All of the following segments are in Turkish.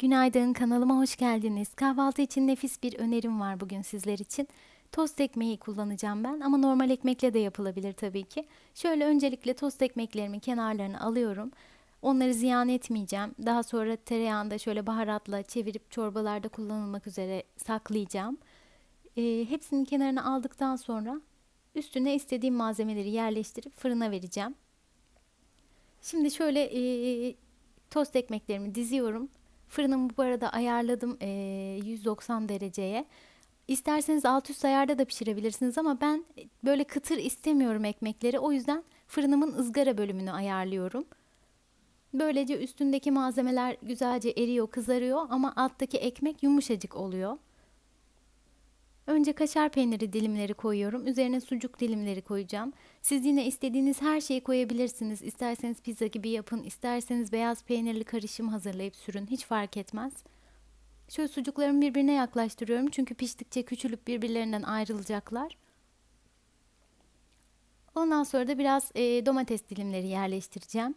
Günaydın, kanalıma hoş geldiniz. Kahvaltı için nefis bir önerim var bugün sizler için. Tost ekmeği kullanacağım ben ama normal ekmekle de yapılabilir tabii ki. Şöyle öncelikle tost ekmeklerimin kenarlarını alıyorum. Onları ziyan etmeyeceğim. Daha sonra tereyağında şöyle baharatla çevirip çorbalarda kullanılmak üzere saklayacağım. Ee, hepsinin kenarını aldıktan sonra üstüne istediğim malzemeleri yerleştirip fırına vereceğim. Şimdi şöyle e, tost ekmeklerimi diziyorum. Fırınımı bu arada ayarladım e, 190 dereceye. İsterseniz alt üst ayarda da pişirebilirsiniz ama ben böyle kıtır istemiyorum ekmekleri. O yüzden fırınımın ızgara bölümünü ayarlıyorum. Böylece üstündeki malzemeler güzelce eriyor, kızarıyor ama alttaki ekmek yumuşacık oluyor. Önce kaşar peyniri dilimleri koyuyorum. Üzerine sucuk dilimleri koyacağım. Siz yine istediğiniz her şeyi koyabilirsiniz. İsterseniz pizza gibi yapın, isterseniz beyaz peynirli karışım hazırlayıp sürün. Hiç fark etmez. Şöyle sucuklarımı birbirine yaklaştırıyorum. Çünkü piştikçe küçülüp birbirlerinden ayrılacaklar. Ondan sonra da biraz e, domates dilimleri yerleştireceğim.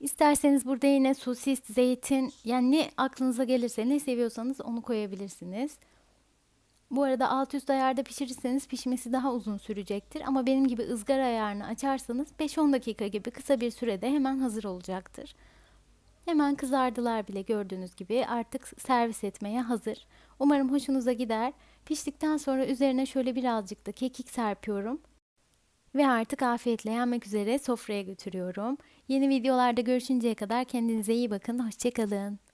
İsterseniz burada yine sosis, zeytin yani ne aklınıza gelirse ne seviyorsanız onu koyabilirsiniz. Bu arada alt üst ayarda pişirirseniz pişmesi daha uzun sürecektir. Ama benim gibi ızgara ayarını açarsanız 5-10 dakika gibi kısa bir sürede hemen hazır olacaktır. Hemen kızardılar bile gördüğünüz gibi artık servis etmeye hazır. Umarım hoşunuza gider. Piştikten sonra üzerine şöyle birazcık da kekik serpiyorum. Ve artık afiyetle yenmek üzere sofraya götürüyorum. Yeni videolarda görüşünceye kadar kendinize iyi bakın. Hoşçakalın.